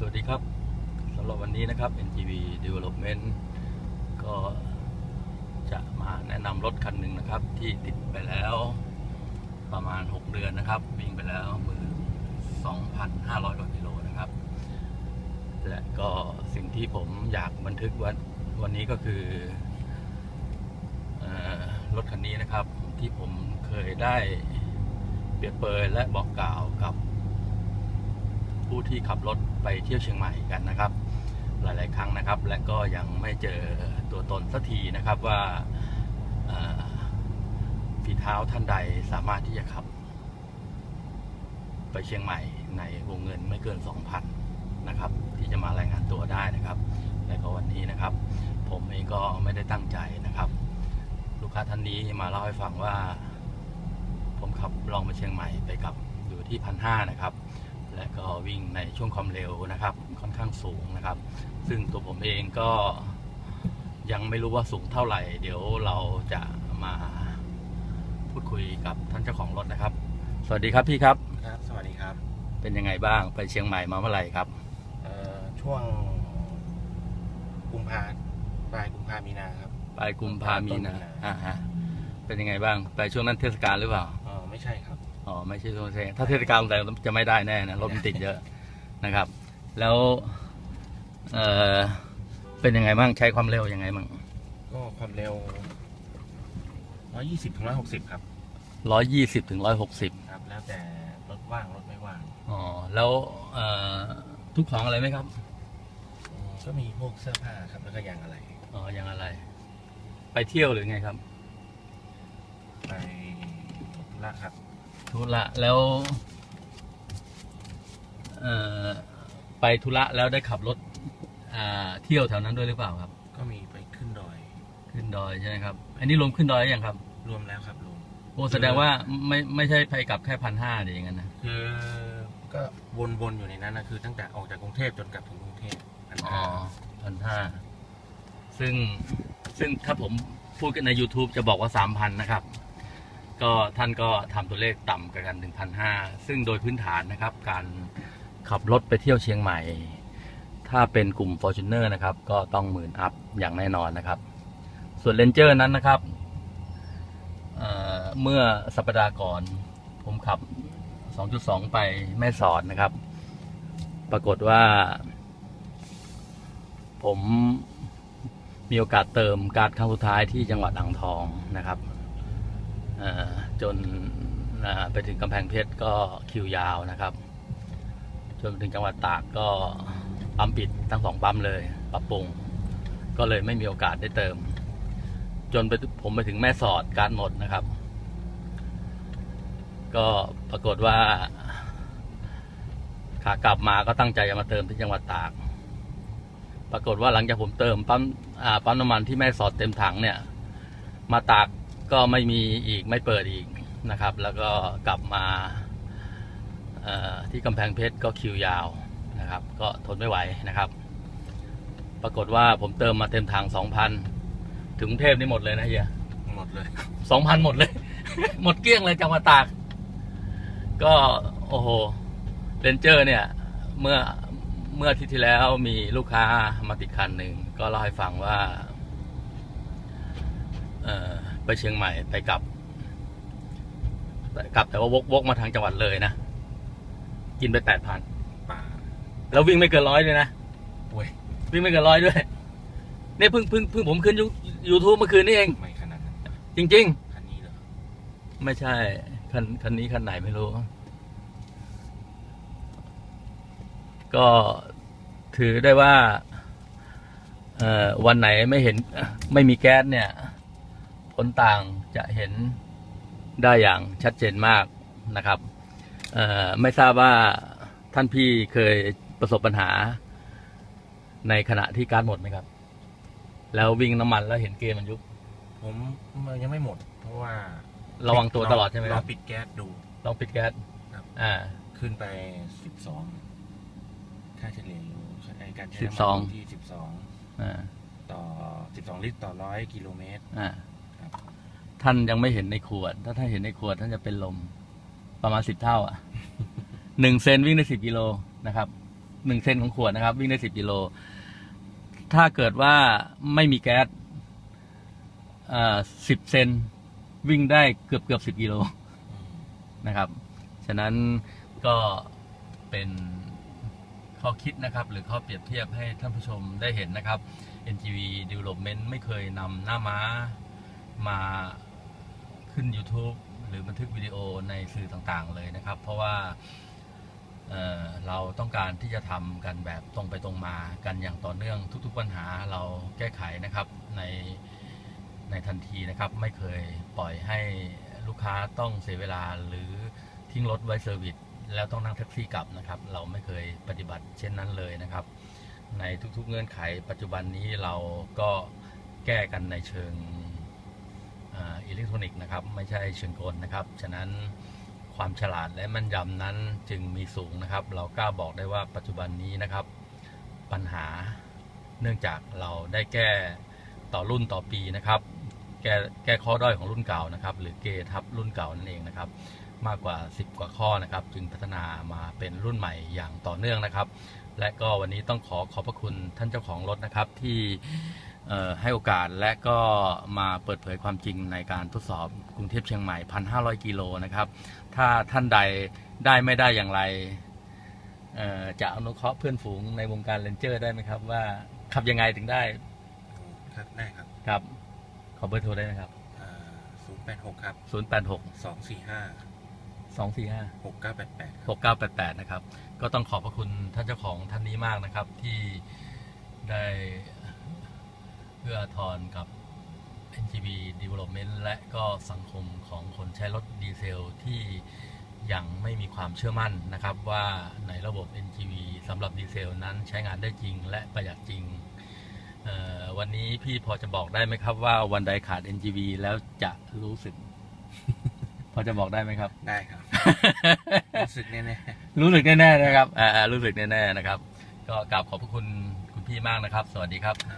สวัสดีครับสำหรับวันนี้นะครับ NGV Development ก็จะมาแนะนำรถคันหนึ่งนะครับ ที่ติดไปแล้วประมาณ 6 เดือนนะครับ วิ่งไปแล้วมือ2,500กว่ากิโลนะครับ และก็สิ่งที่ผมอยากบันทึกวันวันนี้ก็คืออรถคันนี้นะครับที่ผมเคยได้เปรียบเปยและบอกกล่าวกับ ผู้ที่ขับรถไปเที่ยวเชียงใหม่กันนะครับ หลาย ๆ ครั้งนะครับ และก็ยังไม่เจอตัวตนสักทีนะครับว่าฝีเท้าท่านใดสามารถที่จะขับ ไปเชียงใหม่ในวงเงินไม่เกิน 2,000นะครับ ที่จะมารายงานตัวได้นะครับ และก็วันนี้นะครับ ผมเองก็ไม่ได้ตั้งใจนะครับ ลูกค้าท่านนี้มาเล่าให้ฟังว่า ผมขับลองไปเชียงใหม่ไปกับอยู่ที่พันห้านะครับ และก็วิ่งในช่วงความเร็วนะครับ ค่อนข้างสูงนะครับ ซึ่งตัวผมเองก็ยังไม่รู้ว่าสูงเท่าไหร่ เดี๋ยวเราจะมาพูดคุยกับท่านเจ้าของรถนะครับ สวัสดีครับพี่ครับ ครับ สวัสดีครับ เป็นยังไงบ้างไปเชียงใหม่มาเมื่อไหร่ครับเอ่อช่วงกุมภาปลายกุมภามีนาครับไปกุมภามีนาต้นมีนาอ่าฮะเป็นยังไงบ้าง ไปช่วงนั้นเทศกาลหรือเปล่า เออไม่ใช่ครับ อ๋อไม่ใช่ช่วงเทศกาลถ้าเทศกาลแต่จะไม่ได้แน่นะรถมันติดเยอะนะครับ แล้วเออเป็นยังไงบ้างใช้ความเร็วยังไงบ้างก็ความเร็ว 120ถึง160 ครับ ร้อยยี่สิบถึงร้อยหกสิบครับ แล้วแต่รถว่าง รถไม่ว่างอ๋อแล้วเอ่อทุกของอะไรไหมครับอืมก็มีพวกเสื้อผ้าครับ แล้วก็ยางอะไร อ๋อยังอะไร ไปเที่ยวหรือไงครับ ไปละครับ ธุระแล้วเอ่อไปธุระแล้วได้ขับรถอ่าเที่ยวแถวนั้นด้วยหรือเปล่าครับ ก็มีไปขึ้นดอย ขึ้นดอยใช่ไหมครับ อันนี้รวมขึ้นดอยหรือยังครับ รวมแล้วครับรวมโอ้แสดงว่าไม่ไม่ใช่ไปกลับแค่พันห้าเดี๋ยวอย่างนั้นนะคือก็วนๆอยู่ในนั้นนะคือตั้งแต่ออกจากกรุงเทพจนกลับถึงกรุงเทพอันอ๋อนั้นพันห้าซึ่งซึ่งถ้าผมพูดกันใน YouTube จะบอกว่าสามพันนะครับ ก็ท่านก็ทำตัวเลขต่ำกันถึงพันห้าซึ่งโดยพื้นฐานนะครับ การขับรถไปเที่ยวเชียงใหม่ ถ้าเป็นกลุ่ม f o r t u n e r นะครับ ก็ต้องหมื่นอัพอย่างแน่นอนนะครับ ส่วน Ranger นั้นนะครับเเมื่อสัปดาห์ก่อน ผมขับ 2.2 ไปแม่สอดนะครับ ปรากฏว่า ผมมีโอกาสเติมการ์ดครั้งสุดท้ายที่จังหวัดอ่างทองนะครับ จนไปถึงกำแพงเพชรก็คิวยาวนะครับ จนไปถึงจังหวัดตากก็ปั๊มปิดทั้งสองปั๊มเลย ปรับปรุง ก็เลยไม่มีโอกาสได้เติม จนไปผมไปถึงแม่สอดการหมดนะครับ ก็ปรากฏว่าขากลับมาก็ตั้งใจจะมาเติมที่จังหวัดตาก ปรากฏว่าหลังจากผมเติมปั๊มปั๊มน้ำมันที่แม่สอดเต็มถังเนี่ย มาตาก ก็ไม่มีอีกไม่เปิดอีกนะครับ แล้วก็กลับมาเอ่อที่กำแพงเพชรก็คิวยาวนะครับ ก็ทนไม่ไหวนะครับ ปรากฏว่าผมเติมมาเต็มถังสองพันถึงกรุงเทพนี่หมดเลยนะเฮียหมดเลยสองพันหมดเลย หมดเกลี้ยงเลยจังหวัดตาก ก็โอ้โหเรนเจอร์เนี่ย เมื่อเมื่ออาทิตย์ที่แล้วมีลูกค้ามาติดคันหนึ่ง ก็เล่าให้ฟังว่า เออ ไปเชียงใหม่ไปกลับแต่กลับแต่ว่าวกวกมาทางจังหวัดเลยนะ กินไปแปดพันป่าแล้ววิ่งไม่เกินร้อยเลยนะโอ้ยวิ่งไม่เกินร้อยด้วยเนี่ยเพิ่งเพิ่งเพิ่งผมขึ้นยูทูบเมื่อคืนนี่เองไม่ขนาดนั้นจริง ๆ คันนี้เหรอไม่ใช่ คันคันนี้คันไหนไม่รู้ ก็ถือได้ว่าเอ่อวันไหนไม่เห็นไม่มีแก๊สเนี่ย ผลต่างจะเห็นได้อย่างชัดเจนมากนะครับเอ่อไม่ทราบว่าท่านพี่เคยประสบปัญหาในขณะที่การดหมดไหมครับ แล้ววิ่งน้ำมันแล้วเห็นเกมมันยุบผมมันยังไม่หมด เพราะว่าระวังตัวตลอดใช่ไหมลคอรังบปิดแก๊สดูลองปิดแก๊สครับอ่า ขึ้นไปสิบสองค่าเฉลี่ยอยู่ในการใช้สิบน้ำสมัองนอยู่ที่สิบสองอ่าต่อสิบสองลิตรต่อร้อยกิโลเมตรอ่าครับ ท่านยังไม่เห็นในขวด ถ้าท่านเห็นในขวดท่านจะเป็นลมประมาณสิบเท่า อะหนึ่งเซนวิ่งได้สิบกิโลนะครับหนึ่งเซนของขวดนะครับ วิ่งได้สิบกิโล ถ้าเกิดว่าไม่มีแก๊สสิบเซนวิ่งได้เกือบเกือบสิบกิโลนะครับ ฉะนั้นก็เป็นข้อคิดนะครับ หรือข้อเปรียบเทียบให้ท่านผู้ชมได้เห็นนะครับ NGV Development ไม่เคยนำหน้าม้ามา ขึ้น YouTube หรือบันทึกวิดีโอในสื่อต่างๆเลยนะครับ เพราะว่าเเราต้องการที่จะทำกันแบบตรงไปตรงมากันอย่างต่อเนื่องทุกๆปัญหาเราแก้ไขนะครับในในทันทีนะครับ ไม่เคยปล่อยให้ลูกค้าต้องเสียเวลาหรือทิ้งรถไว้เซอร์วิสแล้วต้องนั่งแท็กซี่กลับนะครับ เราไม่เคยปฏิบัติเช่นนั้นเลยนะครับ ในทุกๆเงื่อนไขปัจจุบันนี้เราก็แก้กันในเชิง อ่าอิเล็กทรอนิกส์นะครับ ไม่ใช่เชิงกลนะครับ ฉะนั้นความฉลาดและแม่นยำนั้นจึงมีสูงนะครับ เรากล้าบอกได้ว่าปัจจุบันนี้นะครับ ปัญหาเนื่องจากเราได้แก้ต่อรุ่นต่อปีนะครับ แก้แก้ข้อด้อยของรุ่นเก่านะครับ หรือเกทับรุ่นเก่านั่นเองนะครับ มากกว่า 10 กว่าข้อนะครับ จึงพัฒนามาเป็นรุ่นใหม่อย่างต่อเนื่องนะครับ และก็วันนี้ต้องขอขอบพระคุณท่านเจ้าของรถนะครับที่ ให้โอกาสและก็มาเปิดเผยความจริงในการทดสอบกรุงเทพเชียงใหม่ 1,500 กิโลนะครับ ถ้าท่านใดได้ไม่ได้อย่างไรเอ่อจะอนุเคราะห์เพื่อนฝูงในวงการเลนเจอร์ได้ไหมครับ ว่าขับยังไงถึงได้ ครับได้ครับครับ ขอเบอร์โทรได้ไหมครับศูนย์แปดหกครับ086สองสี่ห้า245หกเก้าแปดแปด6988นะครับ ก็ต้องขอบพระคุณท่านเจ้าของท่านนี้มากนะครับที่ได้ เพื่ออาทรกับ NGV Development และก็สังคมของคนใช้รถดีเซลที่ยังไม่มีความเชื่อมั่นนะครับ ว่าในระบบ NGV สำหรับดีเซลนั้นใช้งานได้จริงและประหยัดจริงเอ่อวันนี้พี่พอจะบอกได้ไหมครับว่าวันใดขาด NGV แล้วจะรู้สึก พอจะบอกได้ไหมครับ ได้ครับ รู้สึกแน่รู้สึกแน่ๆนะครับอ่าๆรู้สึกแน่ๆนะครับ ก็กราบขอบพระคุณคุณพี่มากนะครับ สวัสดีครับๆครับ